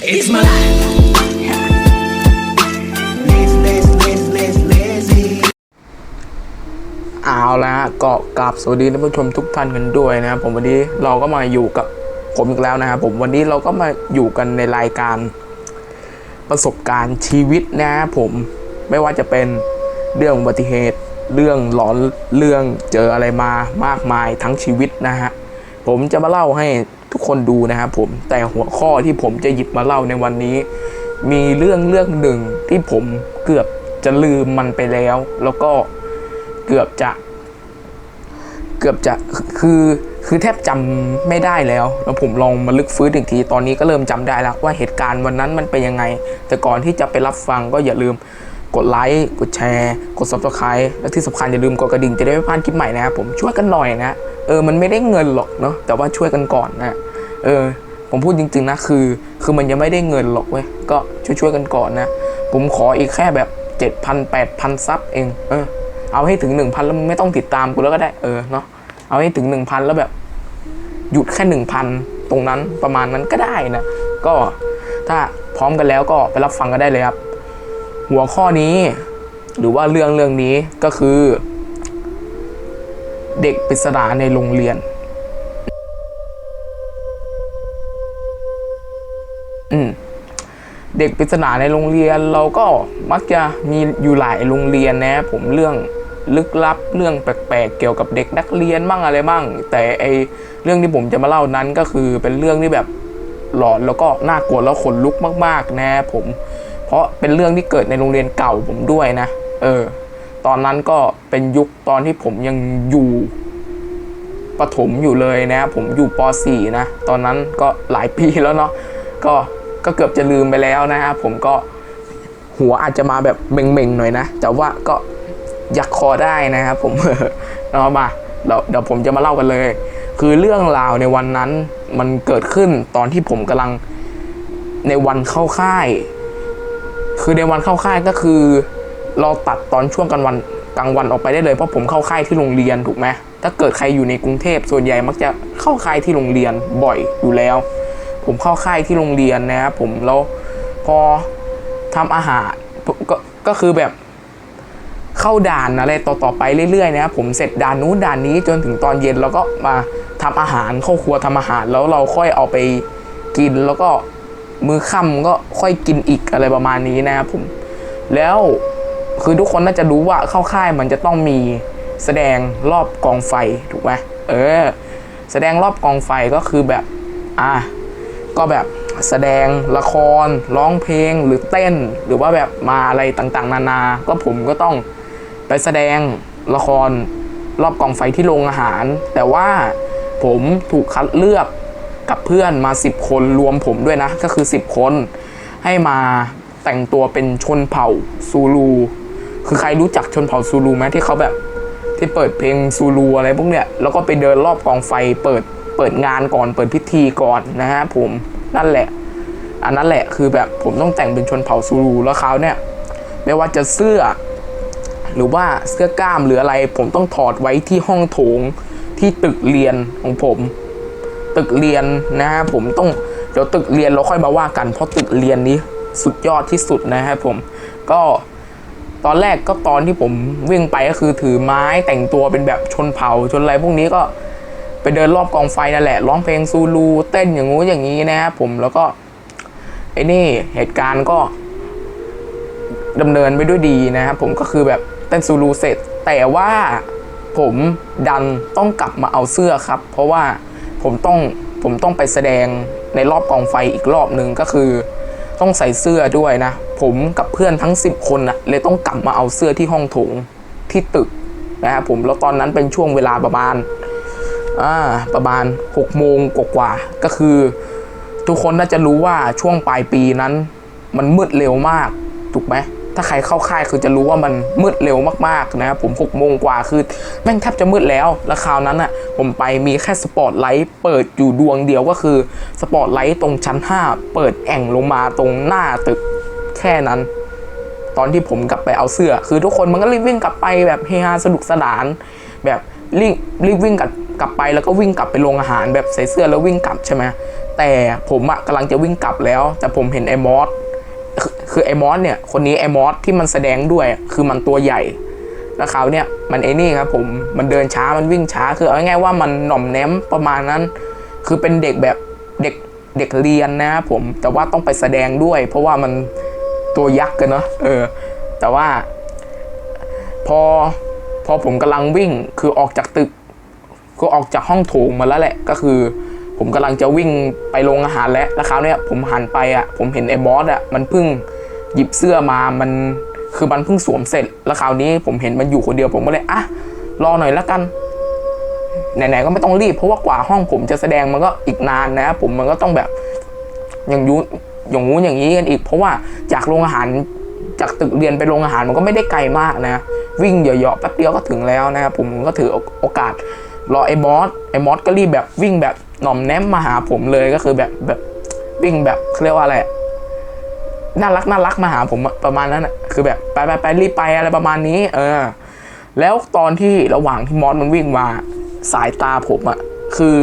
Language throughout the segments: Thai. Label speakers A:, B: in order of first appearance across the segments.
A: It's my life. Lazy, lazy, lazy, lazy, lazy.
B: เอาละฮะก็กราบสวัสดีท่านผู้ชมทุกท่านกันด้วยนะครับผมวันนี้เราก็มาอยู่กับผมอีกแล้วนะครับผมวันนี้เราก็มาอยู่กันในรายการประสบการณ์ชีวิตนะครับผมไม่ว่าจะเป็นเรื่องอุบัติเหตุ เรื่องหลอนเรื่องเจออะไรมามากมายทั้งชีวิตนะฮะผมจะมาเล่าให้ ทุกคนดูนะครับผมแต่หัวข้อที่ผมจะหยิบมาเล่าในวันนี้ มีเรื่องเรื่องหนึ่งที่ผมเกือบจะลืมมันไปแล้ว แล้วก็เกือบจะ เกือบจะคือคือแทบจำไม่ได้แล้ว แล้วผมลองมาลึกฟื้นอีกทีตอนนี้ก็เริ่มจำได้แล้วว่าเหตุการณ์วันนั้นมันเป็นยังไง แต่ก่อนที่จะไปรับฟังก็อย่าลืมกดไลค์ กดแชร์ กด subscribe และที่สำคัญอย่าลืมกดกระดิ่งจะได้ไม่พลาดคลิปใหม่นะครับผมช่วยกันหน่อยนะ เออมันไม่ได้เงินหรอกเนาะแต่ว่าช่วยกันก่อนนะเออผมพูดจริงๆนะคือ คือมันยังไม่ได้เงินหรอกเว้ยก็ช่วยๆกันก่อนนะ ผมขออีกแค่แบบ7,000 8,000ซับเองเออเอาให้ถึง 1,000 แล้วไม่ต้องติดตามกูแล้วก็ได้เออเนาะเอาให้ถึง 1,000 แล้วแบบ หยุดแค่ 1,000 ตรงนั้นประมาณนั้นก็ได้นะ ก็ถ้าพร้อมกันแล้วก็ไปรับฟังกันได้เลยครับ หัวข้อนี้ หรือว่าเรื่องเรื่องนี้ก็คือ เด็กปริศนาในโรงเรียน อืมเด็กปริศนาในโรงเรียนเราก็มักจะมีอยู่หลายโรงเรียนนะ ผมเรื่องลึกลับเรื่องแปลกๆเกี่ยวกับเด็กนักเรียนบ้างอะไรบ้าง แต่ไอเรื่องที่ผมจะมาเล่านั้นก็คือเป็นเรื่องที่แบบหลอนแล้วก็น่ากลัวแล้วขนลุกมาก ๆ นะผม เพราะเป็นเรื่องที่เกิดในโรงเรียนเก่าผมด้วยนะ เออ ตอนนั้นก็เป็นยุคตอนที่ผมยังอยู่ประถมอยู่เลยนะผมอยู่ป .4 นะ ตอนนั้นก็หลายปีแล้วเนาะก็ก็เกือบจะลืมไปแล้วนะฮะผมก็หัวอาจจะมาแบบเม่งๆหน่อยนะ แต่ว่าก็ยักคอได้นะครับผมเอามาเดี๋ยวเดี๋ยวผมจะมาเล่ากันเลย คือเรื่องราวในวันนั้นมันเกิดขึ้นตอนที่ผมกำลังในวันเข้าค่าย คือในวันเข้าค่ายก็คือ เราตัดตอนช่วงกลางวันกลางวันออกไปได้เลยเพราะผมเข้าค่ายที่โรงเรียนถูกไหมถ้าเกิดใครอยู่ในกรุงเทพส่วนใหญ่มักจะเข้าค่ายที่โรงเรียนบ่อยอยู่แล้ว ผมเข้าค่ายที่โรงเรียนนะครับผมแล้วพอทำอาหารก็ก็คือแบบเข้าด่านอะไรต่อต่อไปเรื่อยๆนะครับผมเสร็จด่านนู้นด่านนี้จนถึงตอนเย็นแล้วก็มาทำอาหารเข้าครัวทำอาหารแล้วเราค่อยเอาไปกินแล้วก็มือค่ำก็ค่อยกินอีกอะไรประมาณนี้นะครับผมแล้ว คือทุกคนน่าจะรู้ว่าเข้าค่ายมันจะต้องมีแสดงรอบกองไฟถูกไหมเออ แสดงรอบกองไฟก็คือแบบอะก็แบบแสดงละครร้องเพลงหรือเต้น หรือว่าแบบมาอะไรต่างๆ นานา ก็ผมก็ต้องไปแสดงละครรอบกองไฟที่โรงอาหาร แต่ว่าผมถูกคัดเลือกกับเพื่อนมา 10 คนรวมผมด้วยนะ ก็คือ 10 คนให้มาแต่งตัวเป็นชนเผ่าซูลู คือใครรู้จักชนเผ่าซูลูไหมที่เขาแบบ ที่เปิดเพลงซูลูอะไรพวกเนี้ยแล้วก็ไปเดินรอบกองไฟเปิดเปิดงานก่อนเปิดพิธีก่อนนะฮะผมนั่นแหละ อันนั้นแหละคือแบบผมต้องแต่งเป็นชนเผ่าซูลูแล้วเขาเนี่ยไม่ว่าจะเสื้อ หรือว่าเสื้อกล้ามหรืออะไร ผมต้องถอดไว้ที่ห้องโถงที่ตึกเรียนของผม ตึกเรียนนะฮะผมต้องเดี๋ยวตึกเรียนเราค่อยมาว่ากันเพราะตึกเรียนนี้สุดยอดที่สุดนะฮะผมก็ ตอนแรกก็ตอนที่ผมวิ่งไปก็คือถือไม้แต่งตัวเป็นแบบชนเผ่าชนอะไรพวกนี้ก็ไปเดินรอบกองไฟนั่นแหละร้องเพลงซูลูเต้นอย่างงู้อย่างนี้นะครับผมแล้วก็ไอ้นี่เหตุการณ์ก็ดำเนินไปด้วยดีนะครับผมก็คือแบบเต้นซูรูเสร็จ แต่ว่าผมดันต้องกลับมาเอาเสื้อครับ เพราะว่าผมต้องผมต้องไปแสดงในรอบกองไฟอีกรอบหนึ่งก็คือ ต้องใส่เสื้อด้วยนะ ผมกับเพื่อนทั้ง 10 คนนะเลยต้องกลับมาเอาเสื้อที่ห้องโถงที่ตึกนะครับผมแล้วตอนนั้นเป็นช่วงเวลาประมาณอ่าประมาณ6โมงกว่าๆก็คือ ทุกคนน่าจะรู้ว่าช่วงปลายปีนั้น มันมืดเร็วมากถูกไหมถ้าใครเข้าค่ายคือจะรู้ว่ามันมืดเร็วมากๆนะครับผมหกโมงกว่าคือแม่งแทบจะมืดแล้ว แล้วคราวนั้นอะผมไปมีแค่สปอตไลท์เปิดอยู่ดวงเดียวก็คือสปอตไลท์ตรงชั้น 5 เปิดแอ่งลงมาตรงหน้าตึก แค่นั้น ตอนที่ผมกลับไปเอาเสื้อ คือทุกคนมันก็รีบวิ่งกลับไปแบบเฮฮาสนุกสนาน แบบรีบรีบวิ่งกลับกลับไปแล้วก็วิ่งกลับไปโรงอาหารแบบใส่เสื้อแล้ววิ่งกลับใช่ไหมแต่ผมอะกำลังจะวิ่งกลับแล้ว แต่ผมเห็นไอ้มอสคือไอ้มอสเนี่ยคนนี้ไอ้มอสที่มันแสดงด้วยคือมันตัวใหญ่แล้วเขาเนี่ยมันไอ้นี่ครับผมมันเดินช้ามันวิ่งช้าคือเอาง่ายๆว่ามันหน่อมแนมประมาณนั้น คือเป็นเด็กแบบเด็กเด็กเรียนนะครับผมแต่ว่าต้องไปแสดงด้วย เพราะว่ามัน ตัวยักษ์กันเนาะเออ แต่ว่า พอพอผมกำลังวิ่งคือออกจากตึก ก็ออกจากห้องโถงมาแล้วแหละ ก็คือ ผมกำลังจะวิ่งไปโรงอาหารแล้วแล้วคราวเนี้ยผมหันไปอะ ผมเห็นไอ้บอสอะมันเพิ่งหยิบเสื้อมามันคือมันเพิ่งสวมเสร็จ แล้วคราวนี้ผมเห็นมันอยู่คนเดียวผมก็เลยอะรอหน่อยละกันไหนๆก็ไม่ต้องรีบเพราะว่ากว่าห้องผมจะแสดงมันก็อีกนานนะผมมันก็ต้องแบบอย่างยู อย่างงู้นอย่างนี้กันอีก เพราะว่าจากโรงอาหารจากตึกเรียนไปโรงอาหารมันก็ไม่ได้ไกลมากนะ วิ่งเหยาะๆแป๊บเดียวก็ถึงแล้วนะครับผมก็ถือโอกาสรอไอ้มอสไอ้มอสก็รีบแบบวิ่งแบบหน่อมแนมมาหาผมเลยก็คือแบบแบบวิ่งแบบเรียกว่าอะไรน่ารักน่ารักมาหาผมประมาณนั้นอะคือแบบไปไปไปรีบไปอะไรประมาณนี้ เออ แล้วตอนที่ระหว่างที่มอสมันวิ่งมาสายตาผมอะคือ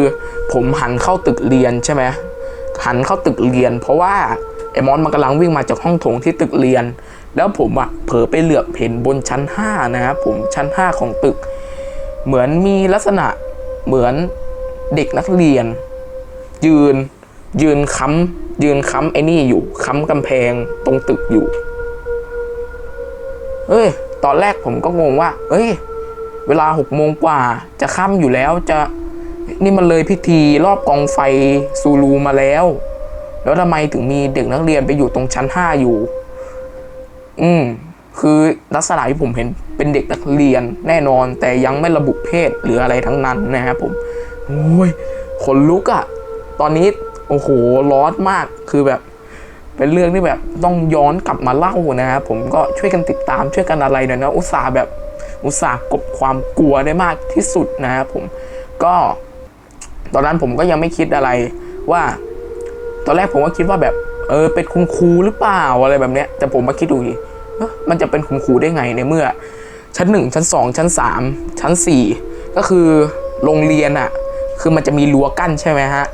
B: ผมหันเข้าตึกเรียนใช่ไหม หันเข้าตึกเรียน เพราะว่าไอ้มอสมันกำลังวิ่งมาจากห้องโถงที่ตึกเรียน แล้วผมอะเผลอไปเหลือบเห็นบนชั้น 5 นะครับผมชั้น 5 ของตึก เหมือนมีลักษณะเหมือนเด็กนักเรียน ยืนยืนค้ำยืนค้ำไอ้นี่อยู่ค้ำกำแพงตรงตึกอยู่ เอ้ย ตอนแรกผมก็งงว่า เอ้ย เวลาหกโมงกว่าจะค่ำอยู่แล้วจะ นี่มันเลยพิธีรอบกองไฟซูรูมาแล้ว แล้วทำไมถึงมีเด็กนักเรียนไปอยู่ตรงชั้นห้าอยู่ อืม คือลักษณะที่ผมเห็นเป็นเด็กนักเรียนแน่นอน แต่ยังไม่ระบุเพศหรืออะไรทั้งนั้นนะครับผมโอ้ยขนลุกอะตอนนี้โอ้โหร้อนมากคือแบบ เป็นเรื่องที่แบบต้องย้อนกลับมาเล่านะครับผมก็ช่วยกันติดตามช่วยกันอะไรหน่อยนะอุตส่าห์แบบอุตส่าห์กบความกลัวได้มากที่สุดนะครับผมก็ ตอนนั้นผมก็ยังไม่คิดอะไรว่า ตอนแรกผมก็คิดว่าแบบเออเป็นคุณครูหรือเปล่าอะไรแบบเนี้ยแต่ผมมาคิดดูดิมันจะเป็นคุณครูได้ไงในเมื่อ ชั้นหนึ่งชั้นสองชั้นสามชั้นสี่ก็คือโรงเรียนอะคือมันจะมีรั้วกั้นใช่ไหมฮะ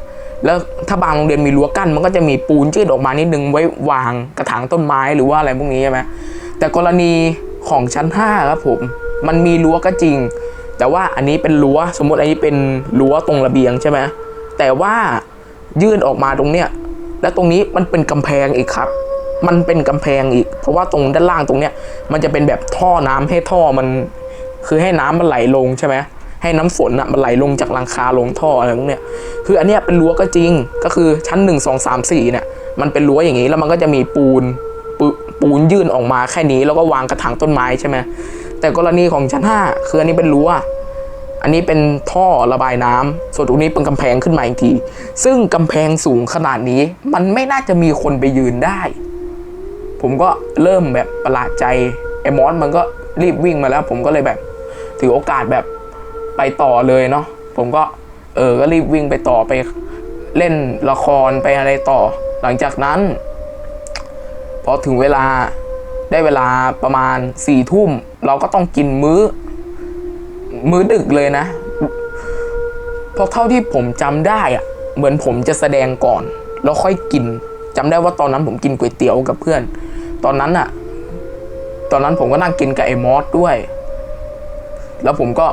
B: แล้วถ้าบางโรงเรียนมีรั้วกั้น มันก็จะมีปูนยืดออกมานิดนึงไว้วางกระถางต้นไม้หรือว่าอะไรพวกนี้ใช่ไหมแต่กรณีของชั้น5ครับผมมันมีรั้วก็จริง แต่ว่าอันนี้เป็นรั้วสมมติอันนี้เป็นรั้วตรงระเบียงใช่ไหมแต่ว่ายื่นออกมาตรงเนี้ยและตรงนี้มันเป็นกำแพงอีกครับ มันเป็นกำแพงอีก เพราะว่าตรงด้านล่างตรงเนี้ยมันจะเป็นแบบท่อน้ำให้ท่อมัน คือให้น้ำมันไหลลงใช่ไหมให้น้ำฝนอะมันไหลลงจากหลังคาลงท่ออะไรพวกเนี้ยคืออันเนี้ยเป็นรั้วก็จริงก็คือชั้นหนึ่งสองสามสี่เนี่ยมันเป็นรั้วอย่างนี้แล้วมันก็จะมีปูนปปูนยื่นออกมาแค่นี้แล้วก็วางกระถางต้นไม้ใช่ไหม แต่กรณีของชั้นห้าคืออันนี้เป็นรั้วอันนี้เป็นท่อระบายน้ำส่วนตรงนี้เป็นกำแพงขึ้นมาอีกที ซึ่งกำแพงสูงขนาดนี้มันไม่น่าจะมีคนไปยืนได้ ผมก็เริ่มแบบประหลาดใจไอ้มอสมันก็รีบวิ่งมาแล้ว ผมก็เลยแบบถือโอกาสแบบไปต่อเลยเนาะผมก็เออก็รีบวิ่งไปต่อไปเล่นละครไปอะไรต่อ หลังจากนั้น พอถึงเวลาได้เวลาประมาณสี่ทุ่ม เราก็ต้องกินมื้อ มื้อดึกเลยนะเพราะเท่าที่ผมจำได้อะเหมือนผมจะแสดงก่อน แล้วค่อยกินจำได้ว่าตอนนั้นผมกินก๋วยเตี๋ยวกับเพื่อน ตอนนั้นอะตอนนั้นผมก็นั่งกินกับไอ้มอสด้วย แล้วผมก็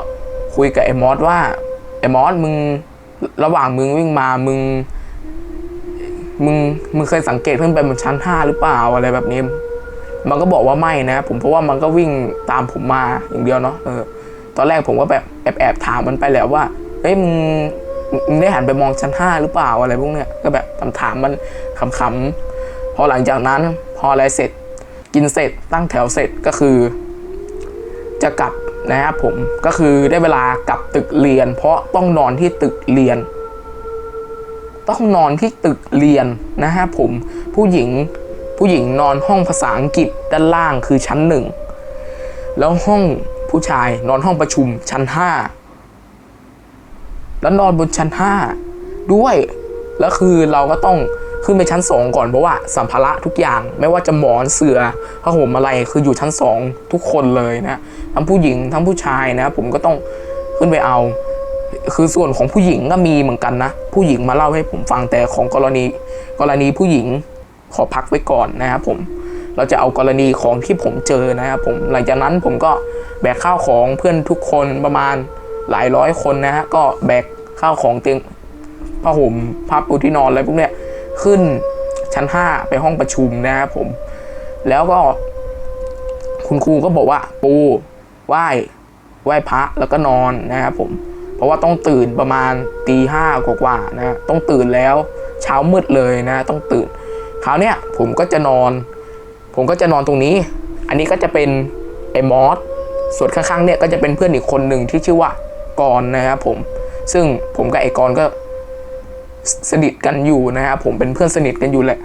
B: คุยกับไอ้มอสว่าไอ้มอสมึงระหว่างมึงวิ่งมามึง มึงมึงเคยสังเกตขึ้นไปบนชั้นห้าหรือเปล่าอะไรแบบนี้ มันก็บอกว่าไม่นะผมเพราะว่ามันก็วิ่งตามผมมาอย่างเดียวเนาะเออตอนแรกผมก็แบบแอบแอบถามมันไปและว่าเฮ้ยมึงมึงได้หันไปมองชั้นห้าหรือเปล่าอะไรพวกเนี้ยก็แบบถามถามมันขำๆพอหลังจากนั้นพออะไรเสร็จ กินเสร็จตั้งแถวเสร็จก็คือ จะกลับนะครับผมก็คือได้เวลากลับตึกเรียน เพราะต้องนอนที่ตึกเรียน ต้องนอนที่ตึกเรียนนะฮะผมผู้หญิง ผู้หญิงนอนห้องภาษาอังกฤษด้านล่างคือชั้นหนึ่งแล้วห้องผู้ชายนอนห้องประชุมชั้นห้าแล้วนอนบนชั้นห้าด้วยแล้วคือเราก็ต้องขึ้นไปชั้นสองก่อนเพราะว่าสัมภาระทุกอย่างไม่ว่าจะหมอนเสือผ้าห่มอะไรคืออยู่ชั้นสองทุกคนเลยนะทั้งผู้หญิงทั้งผู้ชายนะ ผมก็ต้องขึ้นไปเอา คือส่วนของผู้หญิงก็มีเหมือนกันนะ ผู้หญิงมาเล่าให้ผมฟังแต่ของกรณี กรณีผู้หญิง ขอพักไว้ก่อนนะครับผมเราจะเอากรณีของที่ผมเจอนะครับผมหลังจากนั้นผมก็แบกข้าวของเพื่อนทุกคนประมาณหลายร้อยคนนะฮะก็แบกข้าวของเตียงผ้าห่มผ้าปูที่นอนอะไรพวกเนี้ยขึ้นชั้นห้าไปห้องประชุมนะครับผม แล้วก็ คุณครูก็บอกว่า ปูไหว้ไหว้พระแล้วก็นอนนะครับผม เพราะว่าต้องตื่นประมาณตีห้ากว่าๆนะต้องตื่นแล้ว เช้ามืดเลยนะ ต้องตื่น ราวเนี้ยผมก็จะนอน ผมก็จะนอนตรงนี้ อันนี้ก็จะเป็นไอ้มอสส่วนข้างๆเนี่ยก็จะเป็นเพื่อนอีกคนหนึ่งที่ชื่อว่ากรนะครับผม ซึ่งผมกับไอ้กรก็สสนิทกันอยู่นะครับผมเป็นเพื่อนสนิทกันอยู่แหละ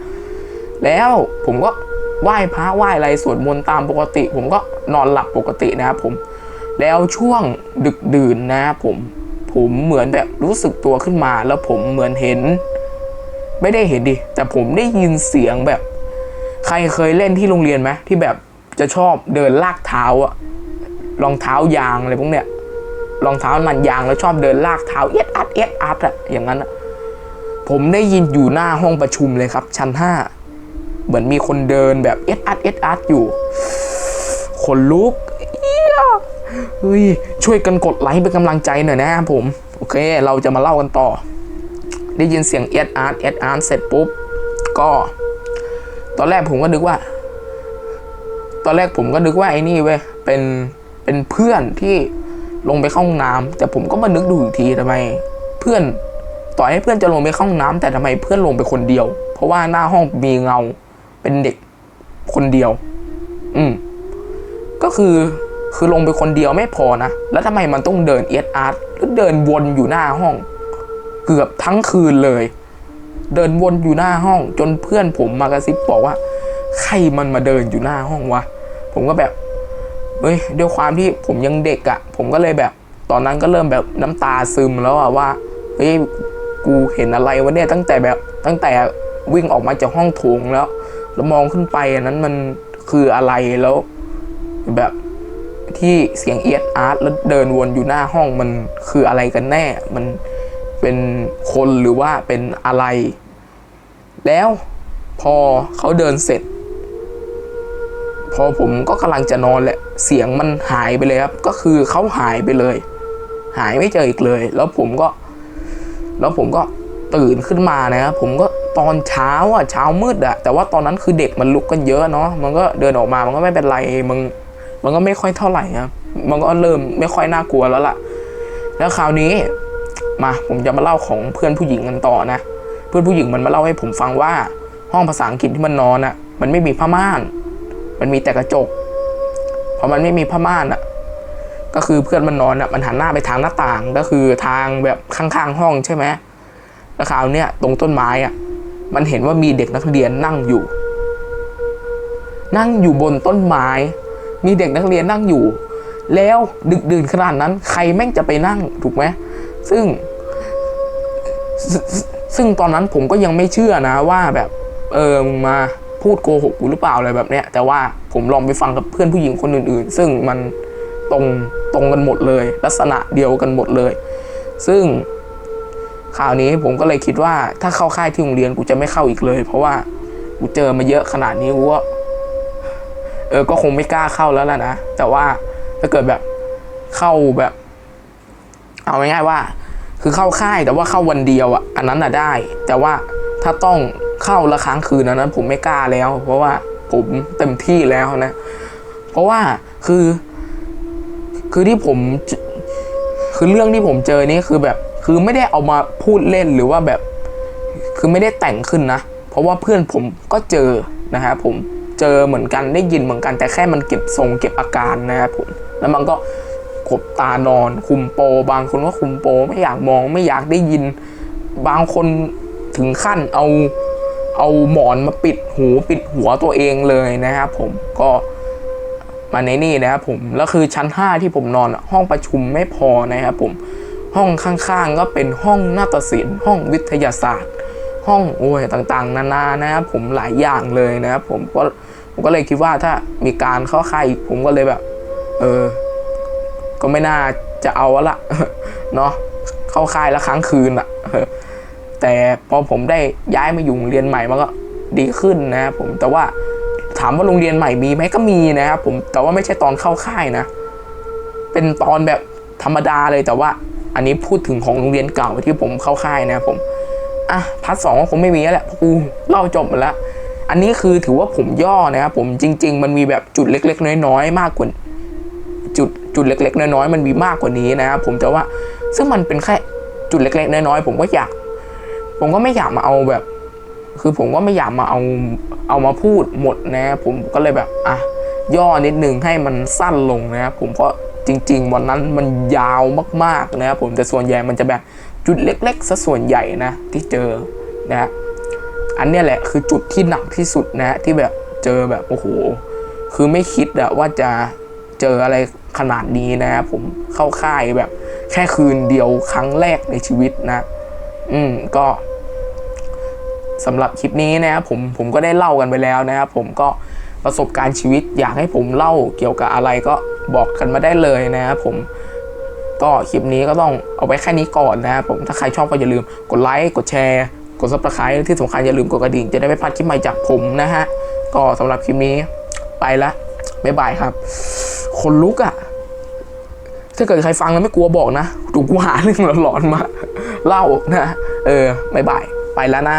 B: แล้วผมก็ไหว้พระไหว้อะไรสวดมนต์ตามปกติ ผมก็นอนหลับปกตินะครับผม แล้วช่วงดึกดื่นนะครับผม ผมเหมือนแบบรู้สึกตัวขึ้นมา แล้วผมเหมือนเห็น ไม่ได้เห็นดิ แต่ผมได้ยินเสียงแบบ ใครเคยเล่นที่โรงเรียนไหมที่แบบจะชอบเดินลากเท้าอะรองเท้ายางอะไรพวกเนี้ยรองเท้านันยางแล้วชอบเดินลากเท้าเอียดอัดเอียดอัดอะอย่างนั้นอะผมได้ยินอยู่หน้าห้องประชุมเลยครับ ชั้นห้าเหมือนมีคนเดินแบบเอ็ดอัดเอ็ดอัดอยู่ขนลุกเอียเฮ้ยช่วยกันกดไลค์เป็นกำลังใจหน่อยนะครับผม โอเค เราจะมาเล่ากันต่อ ได้ยินเสียงเอ็ดอาร์ตเอ็ดอาร์ตเสร็จปุ๊บ ก็ ตอนแรกผมก็นึกว่า ตอนแรกผมก็นึกว่าไอ้นี่เว้ยเป็นเป็นเพื่อนที่ลงไปเข้าห้องน้ำแต่ผมก็มานึกดูอีกทีทำไม เพื่อนต่อให้เพื่อนจะลงไปเข้าห้องน้ำแต่ทำไมเพื่อนลงไปคนเดียว เพราะว่าหน้าห้องมีเงาเป็นเด็กคนเดียว อืม ก็คือคือลงไปคนเดียวไม่พอนะ แล้วทำไมมันต้องเดินเอียดอาร์ตแล้วเดินวนอยู่หน้าห้อง เกือบทั้งคืนเลย เดินวนอยู่หน้าห้องจนเพื่อนผมมากระซิบบอกว่า ใครมันมาเดินอยู่หน้าห้องวะ ผมก็แบบเฮ้ยด้วยความที่ผมยังเด็กอะ่ะ ผมก็เลยแบบ ตอนนั้นก็เริ่มแบบน้ำตาซึมแล้วอะว่าเฮ้ยกูเห็นอะไรวะเนี่ยตั้งแต่แบบตั้งแต่วิ่งออกมาจากห้องโถงแล้ว แล้วมองขึ้นไปอันนั้นมันคืออะไรแล้วแบบที่เสียงเอียดอาร์ตแล้วเดินวนอยู่หน้าห้องมันคืออะไรกันแน่ มัน เป็นคนหรือว่าเป็นอะไร แล้วพอเขาเดินเสร็จ พอผมก็กำลังจะนอนแหละ เสียงมันหายไปเลยครับ ก็คือเขาหายไปเลย หายไม่เจออีกเลย แล้วผมก็ แล้วผมก็ตื่นขึ้นมานะครับผมก็ตอนเช้าอะเช้ามืดอะแต่ว่าตอนนั้นคือเด็กมันลุกกันเยอะเนาะมันก็เดินออกมามันก็ไม่เป็นไรมันมันก็ไม่ค่อยเท่าไหร่ครับมันก็เริ่มไม่ค่อยน่ากลัวแล้วล่ะ แล้วคราวนี้ มาผมจะมาเล่าของเพื่อนผู้หญิงกันต่อนะ เพื่อนผู้หญิงมันมาเล่าให้ผมฟังว่าห้องภาษาอังกฤษที่มันนอนอะ มันไม่มีผ้าม่าน มันมีแต่กระจกพอมันไม่มีผ้าม่านอะ ก็คือเพื่อนมันนอนอะมันหันหน้าไปทางหน้าต่างก็คือทางแบบข้างๆห้องใช่ไหมแล้วคราวเนี้ยตรงต้นไม้อะมันเห็นว่ามีเด็กนักเรียนนั่งอยู่ นั่งอยู่บนต้นไม้ มีเด็กนักเรียนนั่งอยู่ แล้วดึกดื่นขนาดนั้น ใครแม่งจะไปนั่งถูกไหม ซึ่งซ,ซึ่งตอนนั้นผมก็ยังไม่เชื่อนะว่าแบบ เออมึงมาพูดโกหกกูหรือเปล่าอะไรแบบเนี้ย แต่ว่าผมลองไปฟังกับเพื่อนผู้หญิงคนอื่น ๆ ซึ่งมันตรงตรงกันหมดเลย ลักษณะเดียวกันหมดเลย ซึ่งคราวนี้ผมก็เลยคิดว่าถ้าเข้าค่ายที่โรงเรียนกูจะไม่เข้าอีกเลย เพราะว่ากูเจอมาเยอะขนาดนี้กูก็เออก็คงไม่กล้าเข้าแล้วล่ะนะ แต่ว่าถ้าเกิดแบบเข้าแบบ เอาง่ายๆว่า คือเข้าค่ายแต่ว่าเข้าวันเดียวอะอันนั้นอะได้ แต่ว่าถ้าต้องเข้าละค้งคืนอันนั้น ผมไม่กล้าแล้ว เพราะว่าผมเต็มที่แล้วนะ เพราะว่าคือ คือที่ผมคือเรื่องที่ผมเจอนี่คือแบบคือไม่ได้เอามาพูดเล่นหรือว่าแบบ คือไม่ได้แต่งขึ้นนะ เพราะว่าเพื่อนผมก็เจอนะครับผมเจอเหมือนกันได้ยินเหมือนกันแต่แค่มันเก็บทรงเก็บอาการนะครับผมแล้วมันก็ ขบตานอน คุมโป บางคนก็คุมโป ไม่อยากมอง ไม่อยากได้ยิน บางคนถึงขั้นเอาเอาหมอนมาปิดหูปิดหัวตัวเองเลยนะครับผมก็มาในนี่นะครับผมแล้วคือชั้น 5 ที่ผมนอนห้องประชุมไม่พอนะครับผมห้องข้างๆก็เป็นห้องนาฏศิลป์ห้องวิทยาศาสตร์ ห้องโอ้ยต่างๆ นานานะครับผมหลายอย่างเลยนะครับผมก็ผมก็เลยคิดว่าถ้ามีการเข้าค่ายอีกผมก็เลยแบบ เออ ก็ไม่น่าจะเอาละเนาะเข้าค่ายแล้วค้งคืนอะแต่พอผมได้ย้ายมาอยู่โรงเรียนใหม่มันก็ดีขึ้นนะครับผมแต่ว่าถามว่าโรงเรียนใหม่มีไหมก็มีนะครับผมแต่ว่าไม่ใช่ตอนเข้าค่ายนะ เป็นตอนแบบธรรมดาเลยแต่ว่า อันนี้พูดถึงของโรงเรียนเก่าที่ผมเข้าค่ายนะครับผมอะพาร์ทสองก็คงไม่มีแล้วแหละเพราะกูเล่าจบหมดแล้วอันนี้คือถือว่าผมย่อนะครับผมจริง ๆ มันมีแบบจุดเล็ก ๆ น้อยๆมากกว่า จุดเล็ก ๆ น้อยๆมันมีมากกว่านี้นะครับผมแต่ว่าซึ่งมันเป็นแค่จุดเล็ก ๆ น้อยๆผมก็อยาก ผมก็ไม่อยากมาเอาแบบ คือผมก็ไม่อยากมาเอาเอามาพูดหมดนะผมก็เลยแบบอะย่อนิดนึงให้มันสั้นลงนะครับผมเพราะจริง ๆ วันนั้นมันยาวมากๆนะครับผมแต่ส่วนใหญ่มันจะแบบจุดเล็กๆซะส่วนใหญ่นะที่เจอนะอันเนี้ยแหละคือจุดที่หนักที่สุดนะฮะที่แบบเจอแบบโอ้โหคือไม่คิดอะว่าจะ เจออะไรขนาดนี้นะครับผมเข้าค่ายแบบแค่คืนเดียวครั้งแรกในชีวิตนะ อืมก็สำหรับคลิปนี้นะครับผมผมก็ได้เล่ากันไปแล้วนะครับผมก็ประสบการณ์ชีวิตอยากให้ผมเล่าเกี่ยวกับอะไรก็บอกกันมาได้เลยนะครับผมก็คลิปนี้ก็ต้องเอาไว้แค่นี้ก่อนนะครับผมถ้าใครชอบก็อย่าลืมกดไลค์กดแชร์กดซับสไครต์ที่สำคัญอย่าลืมกดกระดิ่งจะได้ไม่พลาดคลิปใหม่จากผมนะฮะก็สำหรับคลิปนี้ไปละบ๊ายบายครับ คนลุกอะ่ะ ถ้าเกิดใครฟังแล้วไม่กลัวบอกนะถูกกูหาเรื่องหลอนๆมา เล่านะ เออบ๊ายบาย ไปแล้วนะ